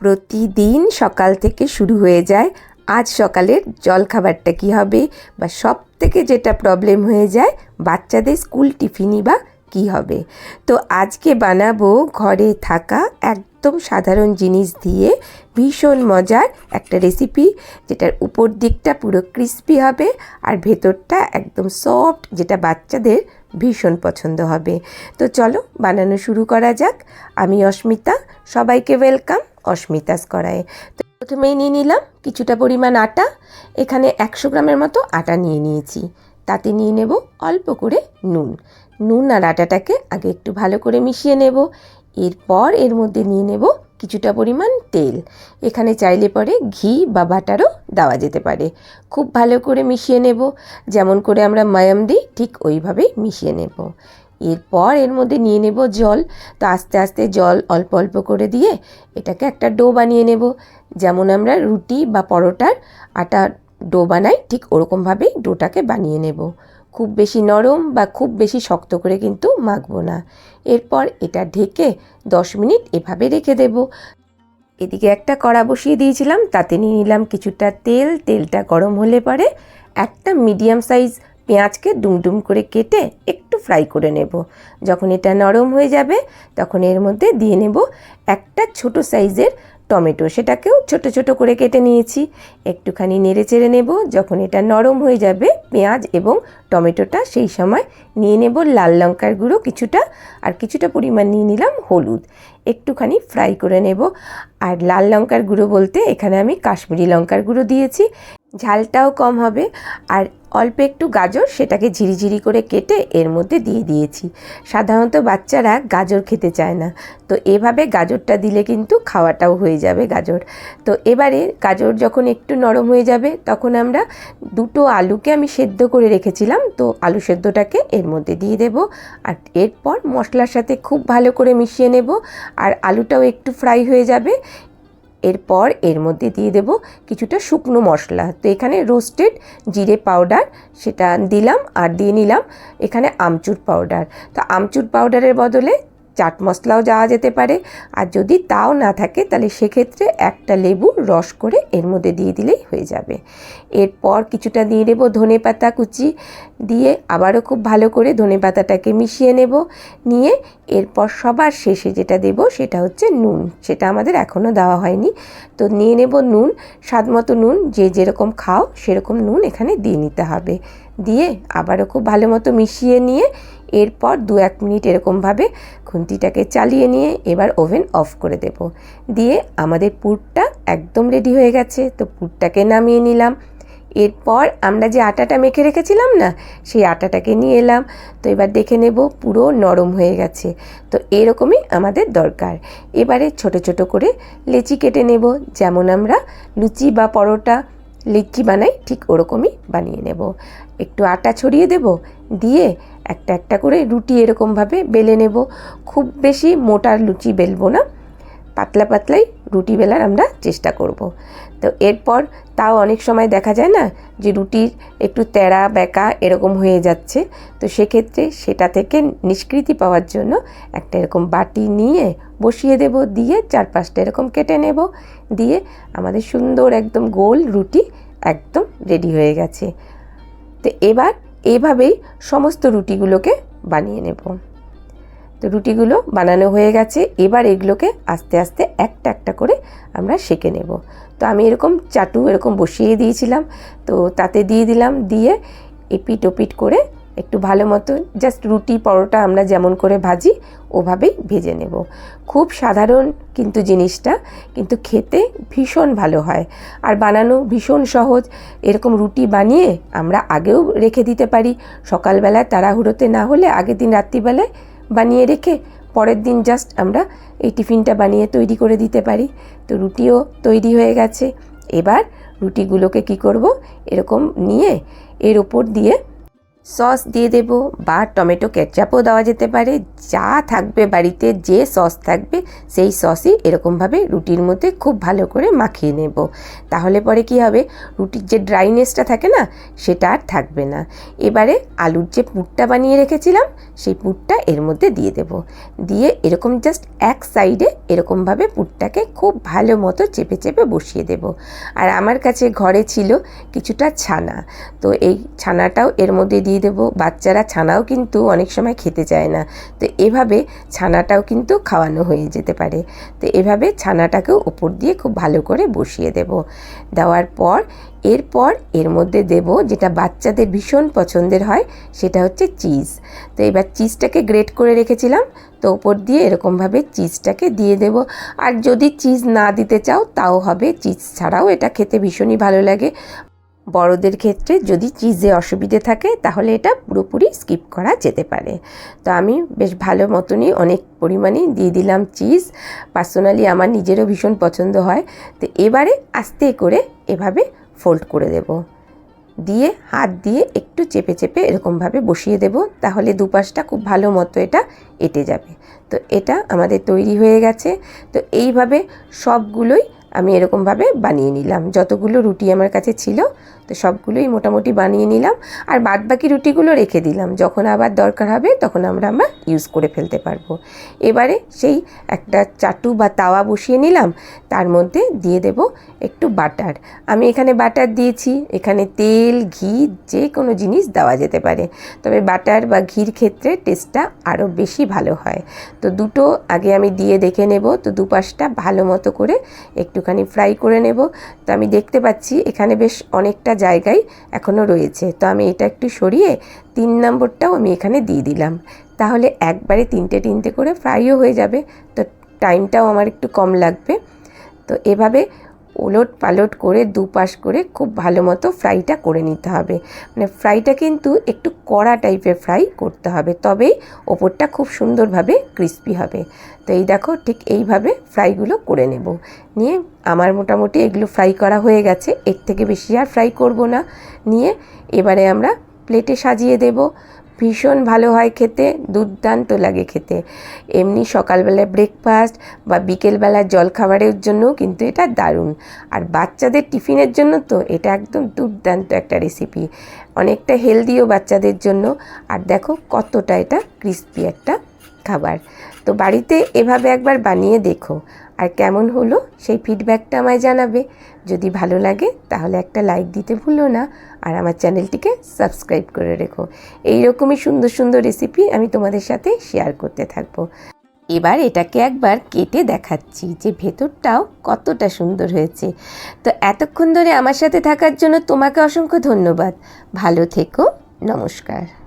প্রতিদিন সকাল থেকে শুরু হয়ে যায়। আজ সকালের জলখাবারটা কী হবে বা সব থেকে যেটা প্রবলেম হয়ে যায়, বাচ্চাদের স্কুল টিফিনই বা কী হবে? তো আজকে বানাবো ঘরে থাকা একদম সাধারণ জিনিস দিয়ে ভীষণ মজার একটা রেসিপি যেটার উপর দিকটা পুরো ক্রিস্পি হবে আর ভেতরটা একদম সফট যেটা বাচ্চাদের ভীষণ পছন্দ হবে। তো চলো বানানো শুরু করা যাক। আমি অস্মিতা, সবাইকে ওয়েলকাম অস্মিতাস করায়। তো প্রথমেই নিয়ে নিলাম কিছুটা পরিমাণ আটা। এখানে একশো গ্রামের মতো আটা নিয়ে নিয়েছি। তাতে নিয়ে নেব অল্প করে নুন। নুন আর আটাটাকে আগে একটু ভালো করে মিশিয়ে নেব। এরপর এর মধ্যে নিয়ে নেব কিছুটা পরিমাণ তেল। এখানে চাইলে পরে ঘি বা বাটারও দেওয়া যেতে পারে। খুব ভালো করে মিশিয়ে নেব। যেমন করে আমরা মায়াম দিই, ঠিক ওইভাবেই মিশিয়ে নেব। এরপর এর মধ্যে নিয়ে নেব জল। তো আস্তে আস্তে জল অল্প অল্প করে দিয়ে এটাকে একটা ডো বানিয়ে নেব। যেমন আমরা রুটি বা পরোটার আটা ডো বানাই, ঠিক ওরকমভাবেই ডোটাকে বানিয়ে নেব। খুব বেশি নরম বা খুব বেশি শক্ত করে কিন্তু মাখবো না। এরপর এটা ঢেকে দশ মিনিট এভাবে রেখে দেব। এদিকে একটা কড়া বসিয়ে দিয়েছিলাম, তাতে নিয়ে নিলাম কিছুটা তেল। তেলটা গরম হলে পরে একটা মিডিয়াম সাইজ পেঁয়াজকে ডুমডুম করে কেটে একটু ফ্রাই করে নেব। যখন এটা নরম হয়ে যাবে, তখন এর মধ্যে দিয়ে নেব একটা ছোট সাইজের টমেটো, সেটাকেও ছোট ছোট করে কেটে নিয়েছি। একটুখানি নেড়ে চেড়ে নেব, যখন এটা নরম হয়ে যাবে, পেঁয়াজ এবং টমেটোটা সেই সময় নিয়ে নেব। লাল লঙ্কার গুঁড়ো কিছুটা, আর কিছুটা পরিমাণ নিয়ে নিলাম হলুদ। একটুখানি ফ্রাই করে নেব। আর লাল লঙ্কার গুঁড়ো বলতে এখানে আমি কাশ্মীরি লঙ্কার গুঁড়ো দিয়েছি। ঝালটাও কম হবে আর অল্প একটু গাজর সেটাকে ঝিরিঝিরি করে কেটে এর মধ্যে দিয়ে দিয়েছি। সাধারণত বাচ্চারা গাজর খেতে চায় না। তো এভাবে গাজরটা দিলে কিন্তু খাওয়াটাও হয়ে যাবে গাজর। তো এবারে গাজর যখন একটু নরম হয়ে যাবে তখন আমরা দুটো আলুকে আমি সেদ্ধ করে রেখেছিলাম। তো আলু সেদ্ধটাকে এর মধ্যে দিয়ে দেব আর এরপর মশলার সাথে খুব ভালো করে মিশিয়ে নেব। আর আলুটাও একটু ফ্রাই হয়ে যাবে। এরপর এর মধ্যে দিয়ে দেব কিছুটা শুকনো মশলা। তো এখানে রোস্টেড জিরে পাউডার সেটা দিলাম আর দিয়ে নিলাম এখানে আমচুর পাউডার তো আমচুর পাউডারের বদলে চাট মশলাও যাওয়া যেতে পারে। আর যদি তাও না থাকে, তাহলে সেক্ষেত্রে একটা লেবু রস করে এর মধ্যে দিয়ে দিলেই হয়ে যাবে। এরপর কিছুটা দিয়ে দেবো ধনে পাতা কুচি দিয়ে আবারও খুব ভালো করে ধনে পাতাটাকে মিশিয়ে নেব। নিয়ে এরপর সবার শেষে যেটা দেব, সেটা হচ্ছে নুন। সেটা আমাদের এখনও দেওয়া হয়নি। তো নিয়ে নেব নুন, স্বাদ মতো নুন, যে যেরকম খাও সেরকম নুন এখানে দিয়ে নিতে হবে। দিয়ে আবারও খুব ভালো মতো মিশিয়ে নিয়ে এরপর দু এক মিনিট এরকমভাবে খুন্তিটাকে চালিয়ে নিয়ে এবার ওভেন অফ করে দেব। দিয়ে আমাদের পুরটা একদম রেডি হয়ে গেছে, তো পুরটাকে নামিয়ে নিলাম। এরপর আমরা যে আটাটা মেখে রেখেছিলাম না, সেই আটাটাকে নিয়ে এলাম। তো এবার দেখে নেব পুরো নরম হয়ে গেছে। তো এরকমই আমাদের দরকার। এবারে ছোট ছোট করে লেচি কেটে নেব, যেমন আমরা লুচি বা পরোটা লিচি বানাই, ঠিক ওরকমই বানিয়ে নেব একটু আটা ছড়িয়ে দেব, দিয়ে একটা একটা করে রুটি এরকমভাবে বেলে নেব খুব বেশি মোটা লুচি বেলবো না, পাতলা পাতলাই রুটি বেলার আমরা চেষ্টা করব। তো এরপর তাও অনেক সময় দেখা যায় না যে রুটির একটু তেড়া বেঁকা এরকম হয়ে যাচ্ছে। তো সেক্ষেত্রে সেটা থেকে নিষ্কৃতি পাওয়ার জন্য একটা এরকম বাটি নিয়ে বসিয়ে দেব, দিয়ে চার পাঁচটা এরকম কেটে নেব, দিয়ে আমাদের সুন্দর একদম গোল রুটি একদম রেডি হয়ে গেছে। তো এবার এভাবেই সমস্ত রুটিগুলোকে বানিয়ে নেব। তো রুটিগুলো বানানো হয়ে গেছে। এবার এগুলোকে আস্তে আস্তে একটা একটা করে আমরা সেঁকে নেব। তো আমি এরকম চাটু এরকম বসিয়ে দিয়েছিলাম। তো তাতে দিয়ে দিলাম, দিয়ে এপিট ওপিট করে একটু ভালো মতো জাস্ট রুটি পরোটা আমরা যেমন করে ভাজি ওভাবেই ভেজে নেব। খুব সাধারণ কিন্তু জিনিসটা, কিন্তু খেতে ভীষণ ভালো হয়। আর বানানো ভীষণ সহজ। এরকম রুটি বানিয়ে আমরা আগেও রেখে দিতে পারি। সকালবেলায় তাড়াহুড়োতে না হলে আগের দিন রাত্রিবেলায় বানিয়ে রেখে পরের দিন জাস্ট আমরা এই টিফিনটা বানিয়ে তৈরি করে দিতে পারি। তো রুটিও তৈরি হয়ে গেছে। এবার রুটিগুলোকে কি করব? এরকম নিয়ে এর ওপর দিয়ে সস দিয়ে দেব বা টমেটো কেচাপও দেওয়া যেতে পারে। যা থাকবে বাড়িতে, যে সস থাকবে, সেই সসই এরকমভাবে রুটির মধ্যে খুব ভালো করে মাখিয়ে নেব। তাহলে পরে কি হবে? রুটির যে ড্রাইনেসটা থাকে না, সেটা আর থাকবে না। এবারে আলুর যে পুরটা বানিয়ে রেখেছিলাম, সেই পুরটা এর মধ্যে দিয়ে দেব। দিয়ে এরকম জাস্ট এক সাইডে এরকমভাবে পুরটাকে খুব ভালো মতো চেপে চেপে বসিয়ে দেব। আর আমার কাছে ঘরে ছিল কিছুটা ছানা। তো এই ছানাটাও এর মধ্যে দিয়ে দেবো। বাচ্চারা ছানাও কিন্তু অনেক সময় খেতে চায় না। তো এভাবে ছানাটাও কিন্তু খাওয়ানো হয়ে যেতে পারে। তো এভাবে ছানাটাকেও ওপর দিয়ে খুব ভালো করে বসিয়ে দেব। দেওয়ার পর, এরপর এর মধ্যে দেব যেটা বাচ্চাদের ভীষণ পছন্দের হয়, সেটা হচ্ছে চিজ। তো এবার চিজটাকে গ্রেট করে রেখেছিলাম। তো ওপর দিয়ে এরকমভাবে চিজটাকে দিয়ে দেব। আর যদি চিজ না দিতে চাও, তাও হবে। চিজ ছাড়াও এটা খেতে ভীষণই ভালো লাগে। বড়দের ক্ষেত্রে যদি চিজে অসুবিধে থাকে, তাহলে এটা পুরোপুরি স্কিপ করা যেতে পারে। তো আমি বেশ ভালো মতনই অনেক পরিমাণে দিয়ে দিলাম চিজ। পার্সোনালি আমার নিজেরও ভীষণ পছন্দ হয়। তো এবারে আস্তে করে এভাবে ফোল্ড করে দেব। দিয়ে হাত দিয়ে একটু চেপে চেপে এরকমভাবে বসিয়ে দেব, তাহলে দুপাশটা খুব ভালো মতো এটা এঁটে যাবে। তো এটা আমাদের তৈরি হয়ে গেছে। তো এইভাবে সবগুলোই আমি এরকমভাবে বানিয়ে নিলাম। যতগুলো রুটি আমার কাছে ছিল তো সবগুলোই মোটামুটি বানিয়ে নিলাম। আর বাদ বাকি রুটিগুলো রেখে দিলাম। যখন আবার দরকার হবে, তখন আমরা আমরা ইউজ করে ফেলতে পারব। এবারে সেই একটা চাটু বা তাওয়া বসিয়ে নিলাম। তার মধ্যে দিয়ে দেব একটু বাটার। আমি এখানে বাটার দিয়েছি। এখানে তেল, ঘি, যে কোনো জিনিস দেওয়া যেতে পারে। তবে বাটার বা ঘির ক্ষেত্রে টেস্টটা আরও বেশি ভালো হয়। তো দুটো আগে আমি দিয়ে দেখে নেব। তো দুপাশটা ভালো মতো করে একটুখানি ফ্রাই করে নেব। তো আমি দেখতে পাচ্ছি এখানে বেশ অনেকটা জায়গায় এখনও রয়েছে। তো আমি এটা একটু সরিয়ে তিন নম্বরটাও আমি এখানে দিয়ে দিলাম। তাহলে একবারে তিনটে তিনটে করে ফ্রাইও হয়ে যাবে। তো টাইমটাও আমার একটু কম লাগবে। তো এভাবে ওলট পালট করে দুপাশ করে খুব ভালো মতো ফ্রাইটা করে নিতে হবে। মানে ফ্রাইটা কিন্তু একটু কড়া টাইপের ফ্রাই করতে হবে, তবেই ওপরটা খুব সুন্দরভাবে ক্রিস্পি হবে। তো এই দেখো, ঠিক এইভাবে ফ্রাইগুলো করে নেব। নিয়ে আমার মোটামুটি এগুলো ফ্রাই করা হয়ে গেছে, এর থেকে বেশি আর ফ্রাই করব না। নিয়ে এবারে আমরা প্লেটে সাজিয়ে দেব। ভীষণ ভালো হয় খেতে, দুর্দান্ত লাগে খেতে। এমনি সকালবেলায় ব্রেকফাস্ট বা বিকেলবেলার জলখাবারের জন্যও কিন্তু এটা দারুণ। আর বাচ্চাদের টিফিনের জন্য তো এটা একদম দুর্দান্ত একটা রেসিপি অনেকটা হেলদিও বাচ্চাদের জন্য। আর দেখো কতটা এটা ক্রিস্পি একটা খাবার। তো বাড়িতে এভাবে একবার বানিয়ে দেখো। আর কেমন হলো সেই ফিডব্যাকটা আমায় জানাবে। যদি ভালো লাগে, তাহলে একটা লাইক দিতে ভুলো না। আর আমার চ্যানেলটিকে সাবস্ক্রাইব করে রেখো। এই রকমই সুন্দর সুন্দর রেসিপি আমি তোমাদের সাথে শেয়ার করতে থাকব। এবার এটাকে একবার কেটে দেখাচ্ছি যে ভেতরটাও কতটা সুন্দর হয়েছে। তো এতক্ষণ ধরে আমার সাথে থাকার জন্য তোমাকে অসংখ্য ধন্যবাদ। ভালো থেকো, নমস্কার।